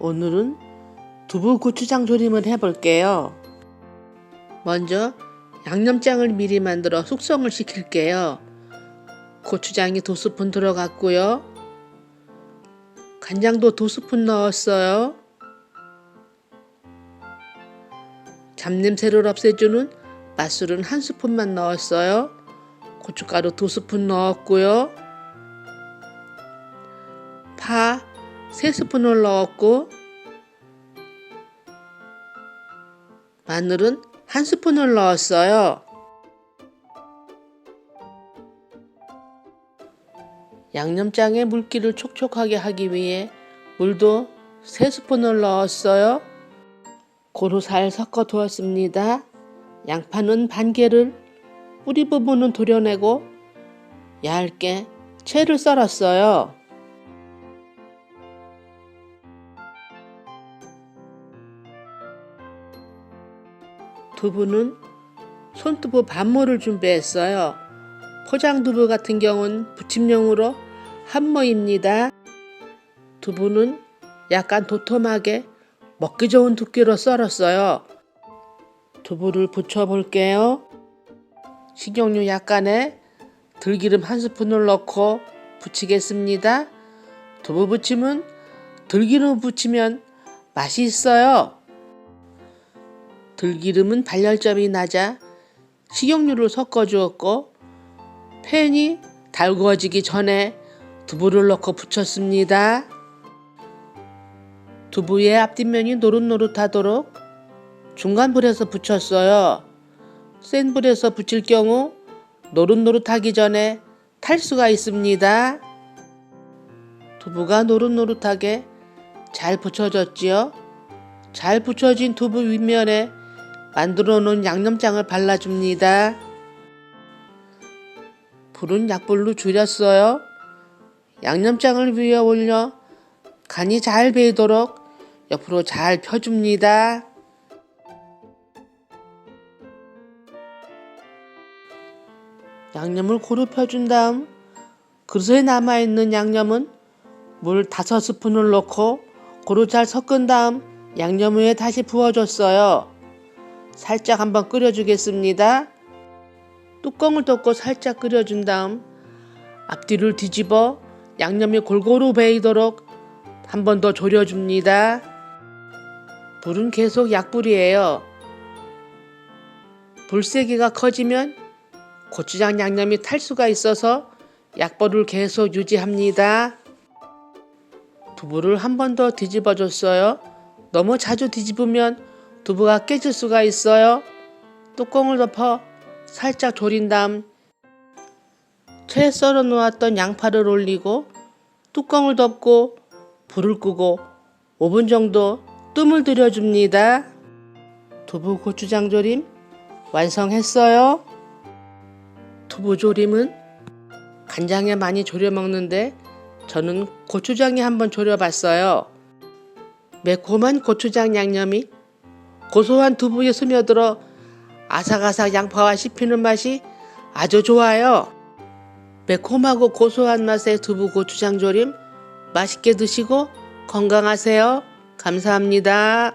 오늘은 두부 고추장 조림을 해볼게요. 먼저 양념장을 미리 만들어 숙성을 시킬게요. 고추장이 두 스푼 들어갔고요. 간장도 두 스푼 넣었어요. 잡냄새를 없애주는 맛술은 한 스푼만 넣었어요. 고춧가루 두 스푼 넣었고요. 파 세 스푼을 넣었고 마늘은 한 스푼을 넣었어요. 양념장에 물기를 촉촉하게 하기 위해 물도 세 스푼을 넣었어요. 고루 살 섞어 두었습니다. 양파는 반 개를 뿌리 부분은 도려내고 얇게 채를 썰었어요. 두부는 손두부 반모를 준비했어요. 포장 두부 같은 경우는 부침용으로 한 모입니다. 두부는 약간 도톰하게 먹기 좋은 두께로 썰었어요. 두부를 부쳐 볼게요. 식용유 약간에 들기름 한 스푼을 넣고 부치겠습니다. 두부 부침은 들기름 부치면 맛이 있어요. 들기름은 발열점이 낮아 식용유를 섞어 주었고 팬이 달구어지기 전에 두부를 넣고 부쳤습니다. 두부의 앞뒷면이 노릇노릇하도록 중간 불에서 부쳤어요. 센 불에서 부칠 경우 노릇노릇하기 전에 탈 수가 있습니다. 두부가 노릇노릇하게 잘 부쳐졌지요. 잘 부쳐진 두부 윗면에 만들어 놓은 양념장을 발라줍니다. 불은 약불로 줄였어요. 양념장을 위에 올려 간이 잘 배이도록 옆으로 잘 펴줍니다. 양념을 고루 펴준 다음 그릇에 남아있는 양념은 물 다섯 스푼을 넣고 고루 잘 섞은 다음 양념 위에 다시 부어줬어요. 살짝 한번 끓여주겠습니다. 뚜껑을 덮고 살짝 끓여준 다음 앞뒤를 뒤집어 양념이 골고루 배이도록 한 번 더 졸여줍니다. 불은 계속 약불이에요. 불세기가 커지면 고추장 양념이 탈 수가 있어서 약불을 계속 유지합니다. 두부를 한 번 더 뒤집어 줬어요. 너무 자주 뒤집으면 두부가 깨질 수가 있어요. 뚜껑을 덮어 살짝 졸인 다음 채 썰어 놓았던 양파를 올리고 뚜껑을 덮고 불을 끄고 5분 정도 뜸을 들여줍니다. 두부 고추장 조림 완성했어요. 두부 조림은 간장에 많이 졸여 먹는데 저는 고추장에 한번 졸여 봤어요. 매콤한 고추장 양념이 고소한 두부에 스며들어 아삭아삭 양파와 씹히는 맛이 아주 좋아요. 매콤하고 고소한 맛의 두부 고추장 조림 맛있게 드시고 건강하세요. 감사합니다.